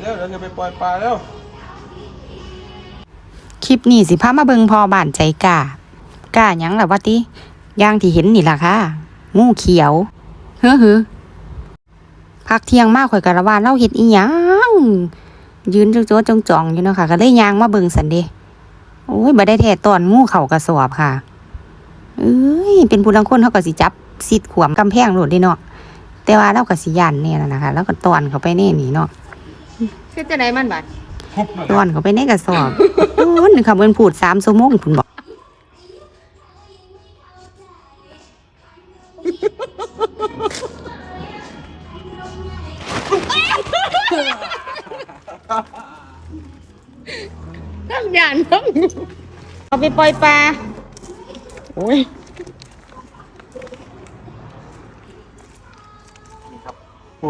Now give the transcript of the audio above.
เร็วเดี๋ยวจะไปปล่อยปลาแล้ว คลิปนี้สิพามาเบิงพอบ้านใจกล้ากล้าหยังล่ะวะติอย่างที่เห็นนี่ล่ะค่ะ งูเขียว เฮ้อหือพักเที่ยงมากข่อยกะละว่าเล่าเฮ็ดอีหยังยืนจ๊ะๆจ้องๆอยู่เนาะค่ะ ก็เลยย่างมาเบิงสันเดโอ้ยบ่ได้แท้ตอนงูเข่ากระสอบค่ะ เอ้ย เป็นผู้ลังคนเขาก็สิจับสิดขวมกำแพงโลดเด้เนาะ แต่ว่าเราก็สิยันเนี่ยนะนะคะแล้วก็ตอนเขาไปแน่นี่เนาะเฮ็ดจังไดมันบัดพุบเลยตอนเขาไปในกระสอบโอ้ยคำเพิ่นพูดสามชั่วโมงพุ่นบอกทั้งยานทั้งเอาไปปล่อยปลาโอ้ย พุ